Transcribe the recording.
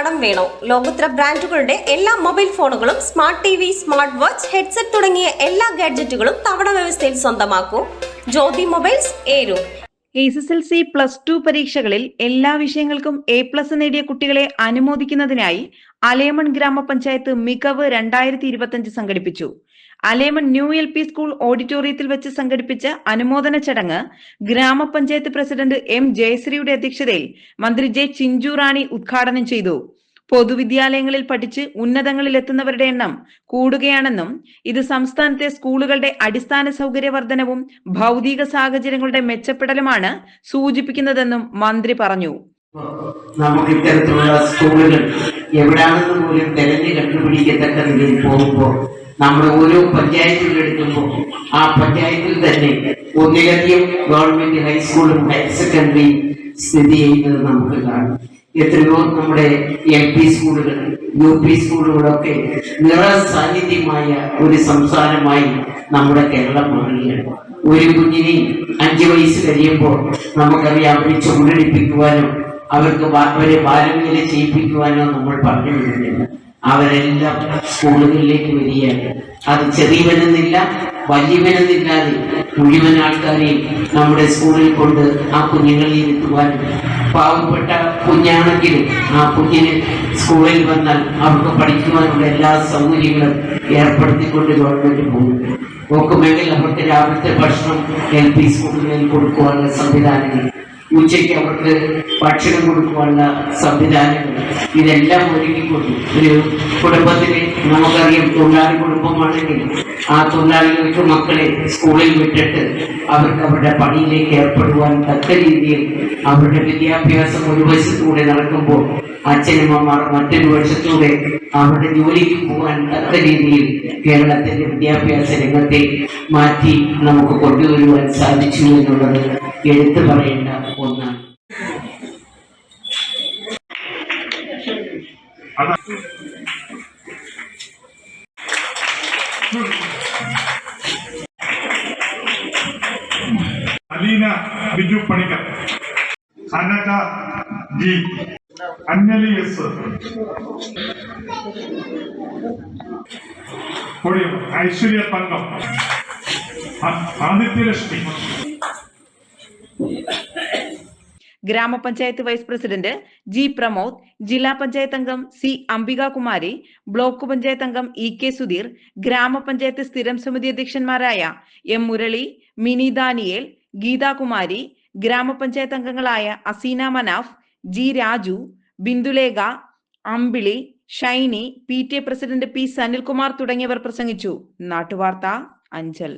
കടം വേണോ? ലോകോത്തര ബ്രാൻഡുകളുടെ എല്ലാ മൊബൈൽ ഫോണുകളും smart T V smart watch headset തുടങ്ങിയ എല്ലാ ഗാഡ്ജറ്റുകളും തവണ വ്യവസ്ഥയിൽ സ്വന്തമാക്കൂ. Jyothi mobiles ഏരു. S S L C plus two പരീക്ഷകളിൽ എല്ലാ വിഷയങ്ങൾക്കും എ പ്ലസ് നേടിയ കുട്ടികളെ അനുമോദിക്കുന്നതിനായി അലേമൺ ഗ്രാമപഞ്ചായത്ത് മികവ് രണ്ടായിരത്തി സംഘടിപ്പിച്ചു. അലേമൺ ന്യൂ എൽ പി സ്കൂൾ ഓഡിറ്റോറിയത്തിൽ വെച്ച് സംഘടിപ്പിച്ച അനുമോദന ചടങ്ങ് ഗ്രാമപഞ്ചായത്ത് പ്രസിഡന്റ് എം ജയശ്രീയുടെ അധ്യക്ഷതയിൽ മന്ത്രി ജെ ചിഞ്ചു റാണി ഉദ്ഘാടനം ചെയ്തു. പൊതുവിദ്യാലയങ്ങളിൽ പഠിച്ച് ഉന്നതങ്ങളിൽ എത്തുന്നവരുടെ എണ്ണം കൂടുകയാണെന്നും ഇത് സംസ്ഥാനത്തെ സ്കൂളുകളുടെ അടിസ്ഥാന സൗകര്യ വർധനവും ഭൗതിക സാഹചര്യങ്ങളുടെ മെച്ചപ്പെടലുമാണ് സൂചിപ്പിക്കുന്നതെന്നും മന്ത്രി പറഞ്ഞു. നമുക്ക് ഇത്തരത്തിലുള്ള സ്കൂളുകൾ എവിടെയാണെന്ന് പോലും തെരഞ്ഞു കണ്ടുപിടിക്കത്തക്ക നിലയിൽ പോകുമ്പോൾ നമ്മൾ ഓരോ പഞ്ചായത്തുകൾ എടുക്കുമ്പോൾ ആ പഞ്ചായത്തിൽ തന്നെ ഒന്നിലധികം ഗവൺമെന്റ് ഹൈസ്കൂളും ഹയർ സെക്കൻഡറിയും സ്ഥിതി ചെയ്യുന്നത് നമുക്ക് കാണാം. എത്രയോ നമ്മുടെ എൽ പി സ്കൂളുകൾ യു പി സ്കൂളുകളൊക്കെ നിറസാന്നിധ്യമായ ഒരു സംസ്ഥാനമായി നമ്മുടെ കേരളം മാറുകയാണ്. ഒരു കുഞ്ഞിനെ അഞ്ചു വയസ്സ് കഴിയുമ്പോൾ നമുക്കറിയാം അവരെ ചുമടിപ്പിക്കുവാനോ അവർക്ക് അവരെ ബാലവേല ചെയ്യിപ്പിക്കുവാനോ നമ്മൾ പറഞ്ഞു വിടുന്നില്ല അവരെല്ലാം സ്കൂളുകളിലേക്ക് വരികയാണ്. അത് ചെറിയവനെന്നില്ല വലിയവനെന്നില്ലാതെ മുഴുവൻ ആൾക്കാരെയും നമ്മുടെ സ്കൂളിൽ കൊണ്ട് ആ കുഞ്ഞുങ്ങളിൽ എത്തുവാൻ പാവപ്പെട്ട കുഞ്ഞാണെങ്കിലും ആ കുഞ്ഞിന് സ്കൂളിൽ വന്നാൽ അവർക്ക് പഠിക്കുവാനുള്ള എല്ലാ സൗകര്യങ്ങളും ഏർപ്പെടുത്തിക്കൊണ്ട് ഗവൺമെന്റ് പോകുന്നുണ്ട് നോക്കുമെങ്കിൽ അവർക്ക് രാവിലത്തെ ഭക്ഷണം എൽ പി സ്കൂളുകളിൽ കൊടുക്കുവാനുള്ള സംവിധാനങ്ങൾ ഉച്ചയ്ക്ക് അവർക്ക് ഭക്ഷണം കൊടുക്കുവാനുള്ള സംവിധാനങ്ങൾ. ഇതെല്ലാം ഒരുക്കിക്കൊണ്ട് ഒരു കുടുംബത്തിന് നമുക്കറിയാം തൊഴിലാളി കുടുംബമാണെങ്കിൽ ആ തൊഴിലാളികൾക്ക് മക്കളെ സ്കൂളിൽ വിട്ടിട്ട് അവർക്ക് അവരുടെ പണിയിലേക്ക് ഏർപ്പെടുവാൻ തക്ക രീതിയിൽ അവരുടെ വിദ്യാഭ്യാസം ഒരു വശത്തൂടെ നടക്കുമ്പോൾ അച്ഛനമ്മമാർ മറ്റൊരു വശത്തൂടെ അവരുടെ ജോലിക്ക് പോകാൻ തക്ക രീതിയിൽ കേരളത്തിന്റെ വിദ്യാഭ്യാസ രംഗത്തെ മാറ്റി നമുക്ക് കൊണ്ടുവരുവാൻ സാധിച്ചു എന്നുള്ളത് എടുത്തു പറയേണ്ട ഒന്നാണ്. അലീന ബിജു പണിക്കർ. അനക ജി. അഞ്ജലി എസ്. ഐശ്വര്യ തങ്കം ആദിത്യലക്ഷ്മി. ഗ്രാമപഞ്ചായത്ത് വൈസ് പ്രസിഡന്റ് ജി പ്രമോദ് ജില്ലാ പഞ്ചായത്ത് അംഗം സി അംബികാകുമാരി ബ്ലോക്ക് പഞ്ചായത്ത് അംഗം ഇ കെ സുധീർ ഗ്രാമപഞ്ചായത്ത് സ്ഥിരം സമിതി അധ്യക്ഷന്മാരായ എം മുരളി മിനി ദാനിയേൽ ഗീതാകുമാരി ഗ്രാമപഞ്ചായത്ത് അംഗങ്ങളായ Aseena Manaf G Raju Bindulekha Ambili Shiny P T A president P Sanilkumar തുടങ്ങിയവർ പ്രസംഗിച്ചു. നാട്ടുവാർത്ത അഞ്ചൽ.